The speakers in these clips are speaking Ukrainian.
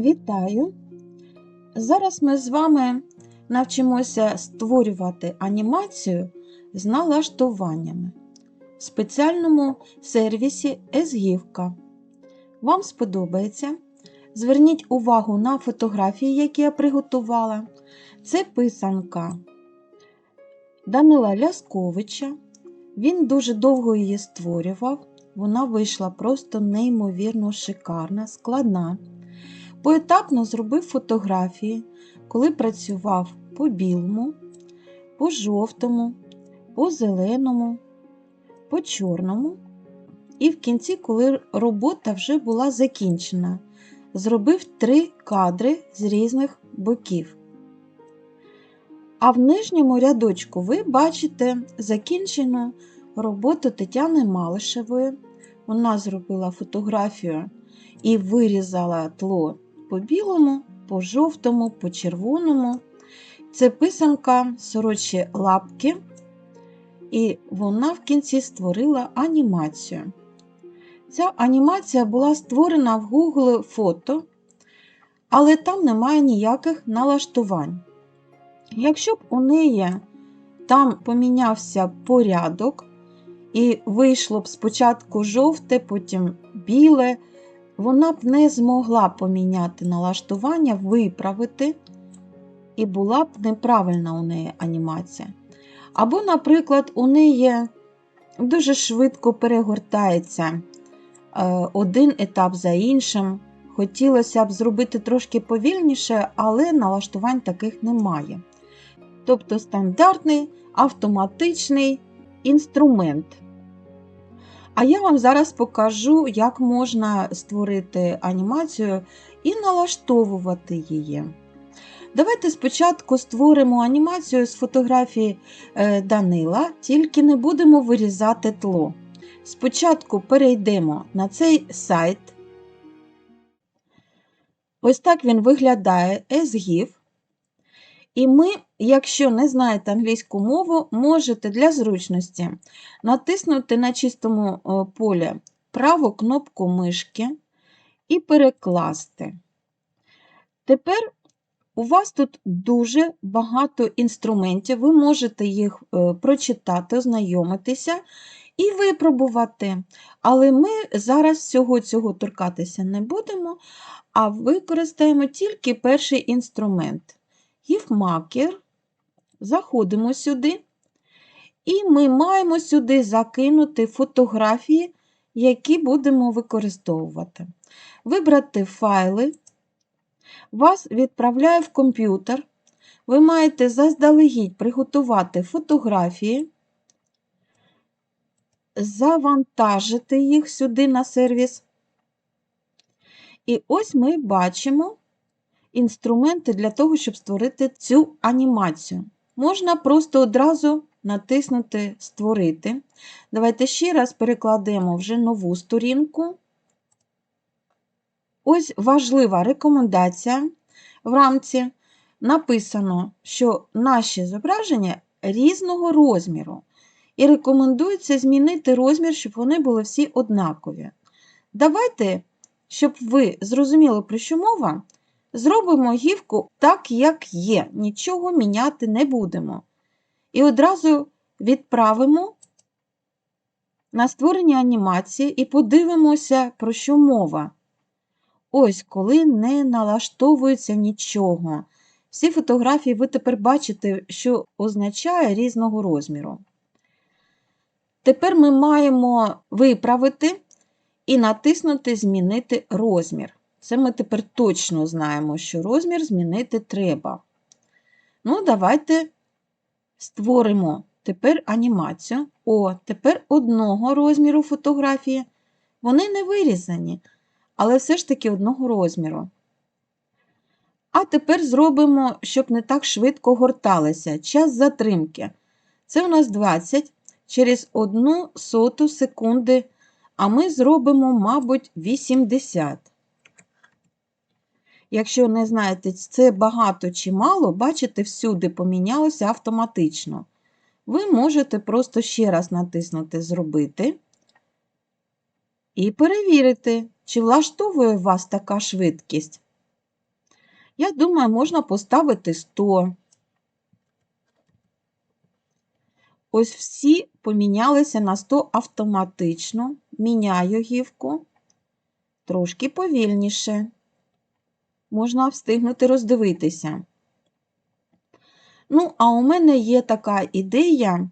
Вітаю! Зараз ми з вами навчимося створювати анімацію з налаштуваннями в спеціальному сервісі Есгівка. Вам сподобається? Зверніть увагу на фотографії, які я приготувала. Це писанка Данила Лясковича. Він дуже довго її створював. Вона вийшла просто неймовірно шикарна, складна. Поетапно зробив фотографії, коли працював по білому, по жовтому, по зеленому, по чорному. І в кінці, коли робота вже була закінчена, зробив три кадри з різних боків. А в нижньому рядочку ви бачите закінчену роботу Тетяни Малишевої. Вона зробила фотографію і вирізала тло по білому, по жовтому, по червоному. Це писанка сорочі лапки, і вона в кінці створила анімацію. Ця анімація була створена в Google фото, але там немає ніяких налаштувань. Якщо б у неї там помінявся порядок, і вийшло б спочатку жовте, потім біле, вона б не змогла поміняти налаштування, виправити, і була б неправильна у неї анімація. Або, наприклад, у неї дуже швидко перегортається е, один етап за іншим. Хотілося б зробити трошки повільніше, але налаштувань таких немає. Тобто стандартний автоматичний інструмент. А я вам зараз покажу, як можна створити анімацію і налаштовувати її. Давайте спочатку створимо анімацію з фотографії е, Данила, тільки не будемо вирізати тло. Спочатку перейдемо на цей сайт. Ось так він виглядає SGIF. І ми, якщо не знаєте англійську мову, можете для зручності натиснути на чистому полі праву кнопку мишки і перекласти. Тепер у вас тут дуже багато інструментів, ви можете їх е, прочитати, ознайомитися і випробувати. Але ми зараз всього цього торкатися не будемо, а використаємо тільки перший інструмент. Гіфмакер, заходимо сюди, і ми маємо сюди закинути фотографії, які будемо використовувати. Вибрати файли, вас відправляє в комп'ютер. Ви маєте заздалегідь приготувати фотографії, завантажити їх сюди на сервіс. І ось ми бачимо інструменти для того, щоб створити цю анімацію. Можна просто одразу натиснути Створити. Давайте ще раз перекладемо вже нову сторінку. Ось важлива рекомендація в рамці. Написано, що наші зображення різного розміру. І рекомендується змінити розмір, щоб вони були всі однакові. Давайте, щоб ви зрозуміли, про що мова, Зробимо гівку так, як є, нічого міняти не будемо. І одразу відправимо на створення анімації і подивимося, про що мова. Ось, коли не налаштовується нічого. Всі фотографії ви тепер бачите, що означає різного розміру. Тепер ми маємо виправити і натиснути Змінити розмір. Це ми тепер точно знаємо, що розмір змінити треба. Ну, давайте створимо тепер анімацію. О, тепер одного розміру фотографії. Вони не вирізані, але все ж таки одного розміру. А тепер зробимо, щоб не так швидко горталися. Час затримки. Це у нас 20 через 1 соту секунди, а ми зробимо, мабуть, 80. Якщо не знаєте, це багато чи мало, бачите, всюди помінялося автоматично. Ви можете просто ще раз натиснути Зробити і перевірити, чи влаштовує вас така швидкість. Я думаю, можна поставити 100. Ось всі помінялися на 100 автоматично. Міняю гівку трошки повільніше. Можна встигнути роздивитися. Ну, а у мене є така ідея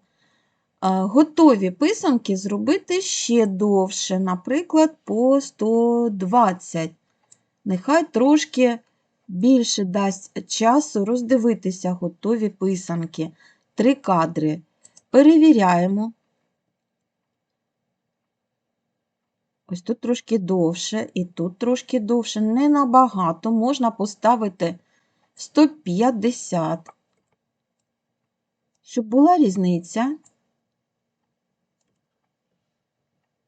готові писанки зробити ще довше, наприклад, по 120. Нехай трошки більше дасть часу роздивитися готові писанки. Три кадри. Перевіряємо. Ось тут трошки довше, і тут трошки довше. Не набагато. Можна поставити 150, щоб була різниця.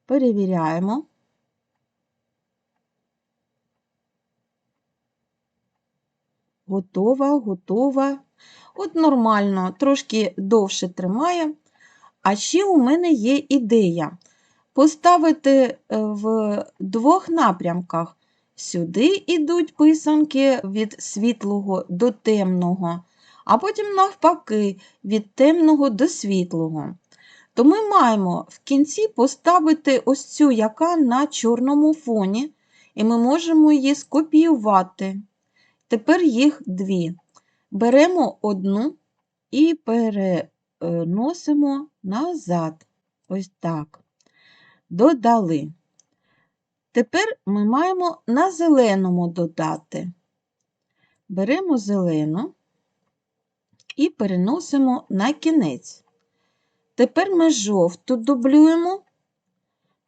Перевіряємо. Готова, готова. От нормально, трошки довше тримає. А ще у мене є ідея поставити е, в двох напрямках. Сюди йдуть писанки від світлого до темного, а потім, навпаки, від темного до світлого. То ми маємо в кінці поставити ось цю, яка на чорному фоні, і ми можемо її скопіювати. Тепер їх дві. Беремо одну і переносимо назад. Ось так. Додали. Тепер ми маємо на зеленому додати. Беремо зелену і переносимо на кінець. Тепер ми жовту дублюємо,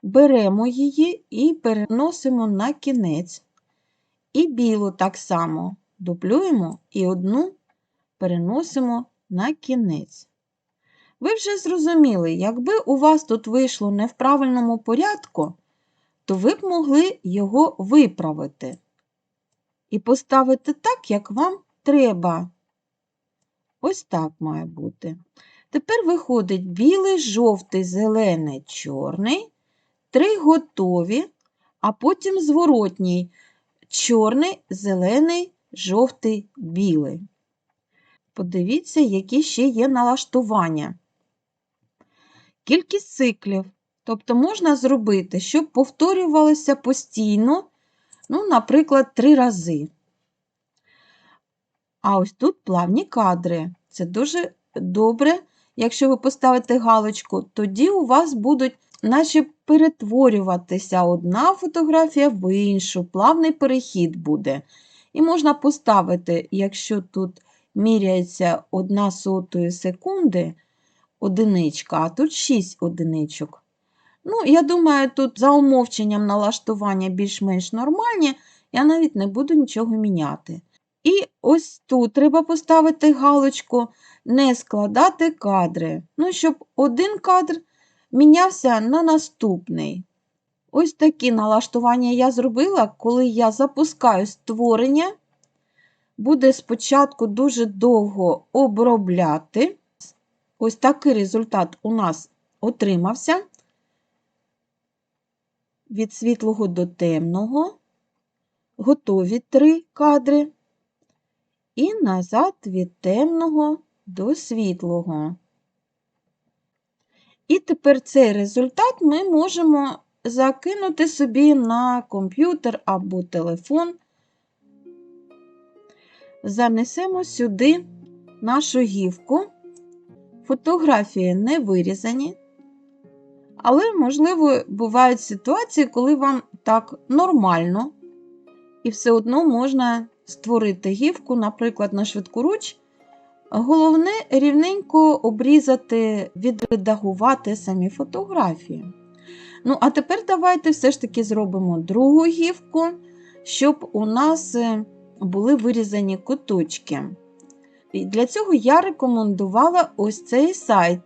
беремо її і переносимо на кінець. І білу так само дублюємо і одну переносимо на кінець. Ви вже зрозуміли, якби у вас тут вийшло не в правильному порядку, то ви б могли його виправити і поставити так, як вам треба. Ось так має бути. Тепер виходить білий, жовтий, зелений, чорний, три готові, а потім зворотній чорний, зелений, жовтий, білий. Подивіться, які ще є налаштування. Кількість циклів. Тобто можна зробити, щоб повторювалося постійно, ну, наприклад, три рази. А ось тут плавні кадри. Це дуже добре якщо ви поставите галочку, тоді у вас будуть наче перетворюватися одна фотографія в іншу, плавний перехід буде. І можна поставити, якщо тут міряється одна сотої секунди, одиничка, а тут 6 одиничок. Ну, я думаю, тут за умовченням налаштування більш-менш нормальні, я навіть не буду нічого міняти. І ось тут треба поставити галочку не складати кадри. Ну, щоб один кадр мінявся на наступний. Ось такі налаштування я зробила, коли я запускаю створення, буде спочатку дуже довго обробляти. Ось такий результат у нас отримався. Від світлого до темного. Готові три кадри. І назад від темного до світлого. І тепер цей результат ми можемо закинути собі на комп'ютер або телефон. Занесемо сюди нашу гівку. Фотографії не вирізані, але, можливо, бувають ситуації, коли вам так нормально, і все одно можна створити гівку, наприклад, на швидкоруч, Головне рівненько обрізати, відредагувати самі фотографії. Ну, а тепер давайте все ж таки зробимо другу гівку, щоб у нас е, були вирізані куточки. Для цього я рекомендувала ось цей сайт.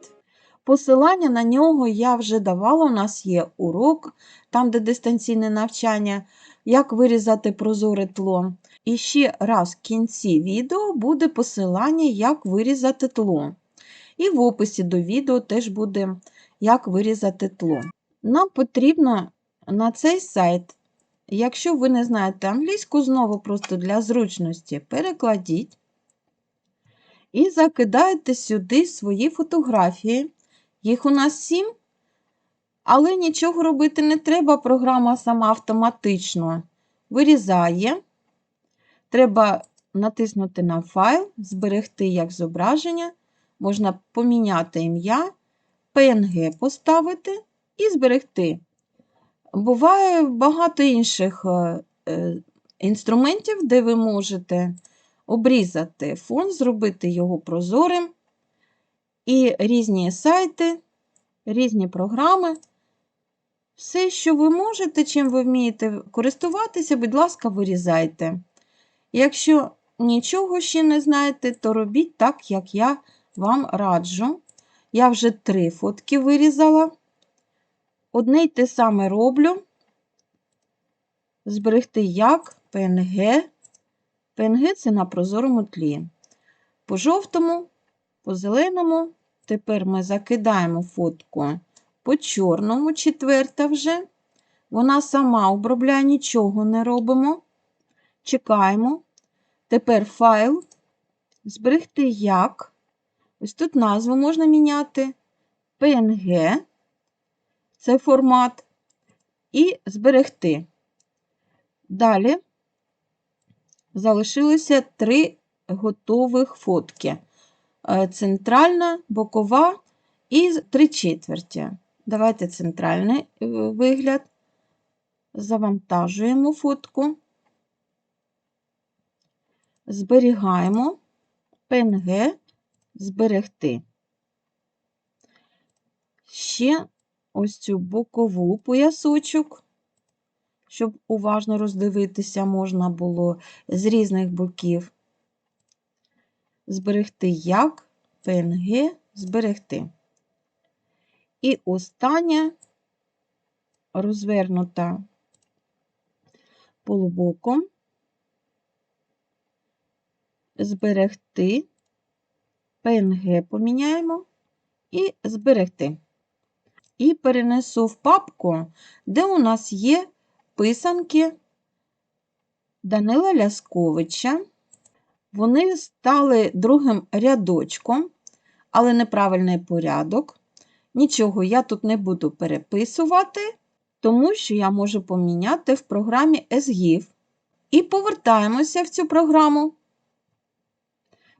Посилання на нього я вже давала, у нас є урок, там, де дистанційне навчання, як вирізати прозоре тло. І ще раз в кінці відео буде посилання, як вирізати тло. І в описі до відео теж буде, як вирізати тло. Нам потрібно на цей сайт якщо ви не знаєте англійську, знову просто для зручності перекладіть і закидайте сюди свої фотографії. Їх у нас сім, але нічого робити не треба, програма сама автоматично вирізає. Треба натиснути на файл, зберегти як зображення, можна поміняти ім'я, PNG поставити і зберегти. Буває багато інших е, е, інструментів, де ви можете обрізати фон, зробити його прозорим. І різні сайти, різні програми. Все, що ви можете, чим ви вмієте користуватися, будь ласка, вирізайте. Якщо нічого ще не знаєте, то робіть так, як я вам раджу. Я вже три фотки вирізала. Одне й те саме роблю. Зберегти як PNG. PNG це на прозорому тлі. По жовтому, по зеленому. Тепер ми закидаємо фотку по чорному, четверта вже. Вона сама обробляє, нічого не робимо. Чекаємо. Тепер файл. Зберегти як. Ось тут назву можна міняти. PNG. Це формат. І зберегти. Далі залишилося три готових фотки. Е, центральна, бокова і три четверті. Давайте центральний е, вигляд. Завантажуємо фотку, зберігаємо PNG, зберегти. Ще ось цю бокову поясочок, щоб уважно роздивитися можна було з різних боків. Зберегти як, PNG, зберегти. І остання розвернута полубоком, зберегти, PNG поміняємо і зберегти. І перенесу в папку, де у нас є писанки Данила Лясковича. Вони стали другим рядочком, але неправильний порядок. Нічого я тут не буду переписувати, тому що я можу поміняти в програмі SGIF. І повертаємося в цю програму.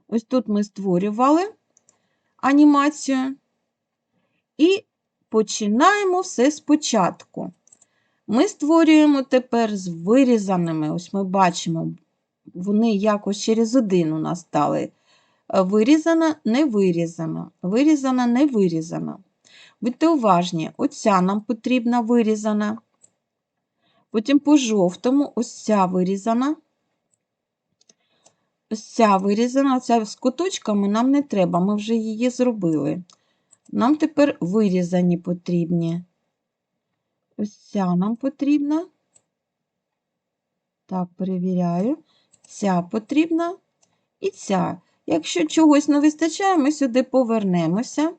Ось тут ми створювали анімацію. І починаємо все спочатку. Ми створюємо тепер з вирізаними, ось ми бачимо, вони якось через один у нас стали. Вирізана, не вирізана, вирізана, не вирізана. Будьте уважні, оця нам потрібна вирізана. Потім по жовтому ось ця вирізана. Ось ця вирізана, ця з куточками нам не треба, ми вже її зробили. Нам тепер вирізані потрібні. Ось ця нам потрібна. Так, перевіряю. Ця потрібна і ця. Якщо чогось не вистачає, ми сюди повернемося.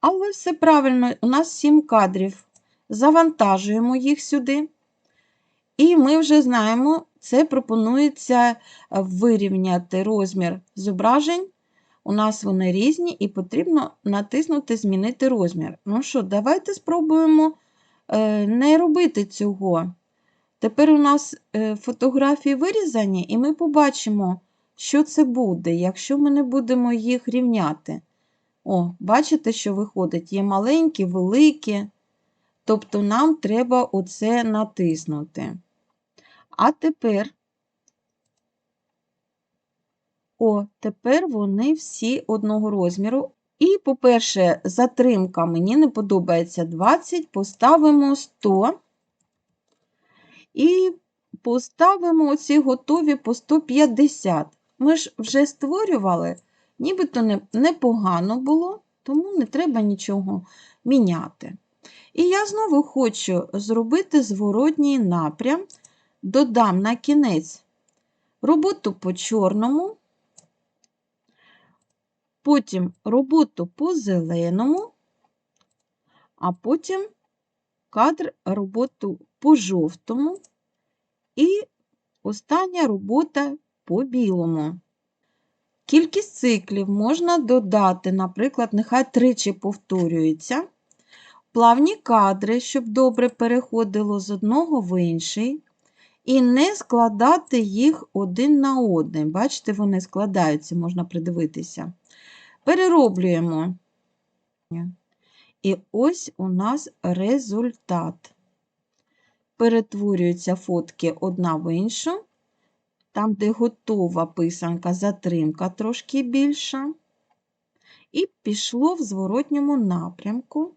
Але все правильно, у нас 7 кадрів. Завантажуємо їх сюди. І ми вже знаємо, це пропонується вирівняти розмір зображень. У нас вони різні, і потрібно натиснути Змінити розмір. Ну що, давайте спробуємо не робити цього. Тепер у нас е, фотографії вирізані, і ми побачимо, що це буде, якщо ми не будемо їх рівняти. О, бачите, що виходить? Є маленькі, великі. Тобто нам треба оце натиснути. А тепер, о, тепер вони всі одного розміру. І, по-перше, затримка мені не подобається 20, поставимо 100. І поставимо ці готові по 150. Ми ж вже створювали Нібито непогано було, тому не треба нічого міняти. І я знову хочу зробити зворотній напрям, додам на кінець роботу по чорному, потім роботу по зеленому, а потім кадр роботу по жовтому і Остання робота по білому. Кількість циклів можна додати, наприклад, нехай тричі повторюється. Плавні кадри, щоб добре переходило з одного в інший. І не складати їх один на один. Бачите, вони складаються, можна придивитися. Перероблюємо. І ось у нас результат. Перетворюються фотки одна в іншу. Там, де готова писанка, затримка трошки більша. І пішло в зворотньому напрямку.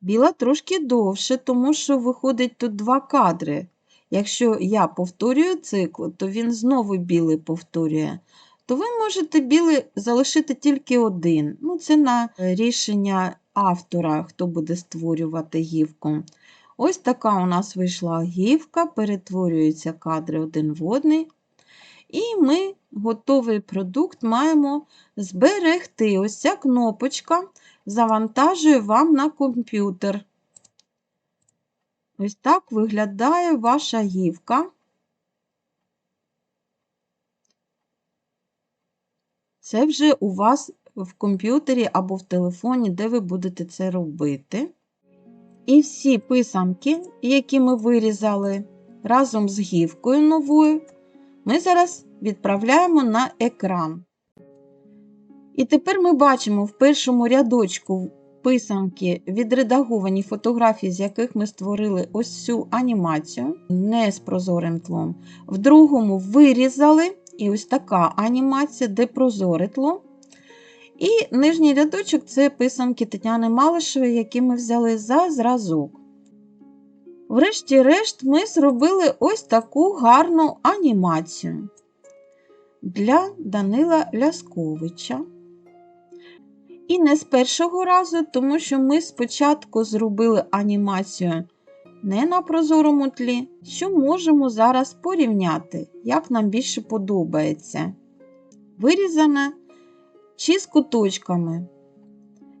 Біла трошки довше, тому що виходить тут два кадри. Якщо я повторюю цикл, то він знову білий повторює. То ви можете білий залишити тільки один. Ну, Це на рішення автора, хто буде створювати гівку. Ось така у нас вийшла гівка, перетворюються кадри один в одний. І ми готовий продукт маємо зберегти. Ось ця кнопочка завантажує вам на комп'ютер. Ось так виглядає ваша гівка. Це вже у вас в комп'ютері або в телефоні, де ви будете це робити. І всі писанки, які ми вирізали разом з гівкою новою, ми зараз відправляємо на екран. І тепер ми бачимо в першому рядочку писанки відредаговані фотографії, з яких ми створили ось цю анімацію, не з прозорим тлом. В другому вирізали і ось така анімація, де прозоре тло. І нижній рядочок це писанки Тетяни Малишевої, які ми взяли за зразок. Врешті-решт, ми зробили ось таку гарну анімацію для Данила Лясковича. І не з першого разу, тому що ми спочатку зробили анімацію не на прозорому тлі, що можемо зараз порівняти, як нам більше подобається. Вирізане чи з куточками,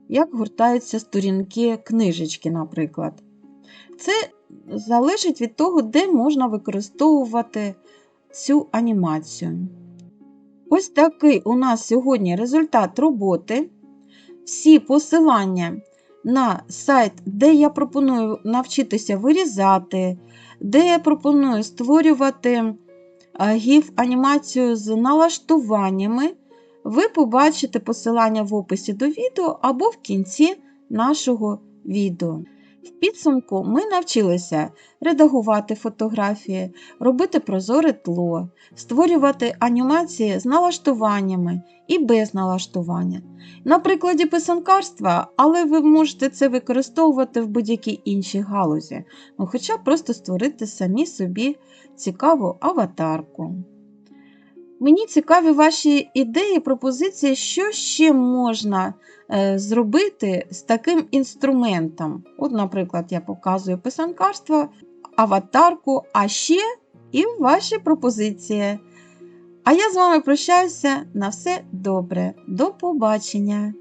як гортаються сторінки книжечки, наприклад. Це залежить від того, де можна використовувати цю анімацію. Ось такий у нас сьогодні результат роботи. Всі посилання на сайт, де я пропоную навчитися вирізати, де я пропоную створювати гіф анімацію з налаштуваннями, ви побачите посилання в описі до відео або в кінці нашого відео. В підсумку ми навчилися редагувати фотографії, робити прозоре тло, створювати анімації з налаштуваннями і без налаштування. На прикладі писанкарства, але ви можете це використовувати в будь-якій іншій галузі, ну, хоча просто створити самі собі цікаву аватарку. Мені цікаві ваші ідеї, пропозиції, що ще можна е, зробити з таким інструментом. От, наприклад, я показую писанкарство, аватарку, а ще і ваші пропозиції. А я з вами прощаюся на все добре. До побачення!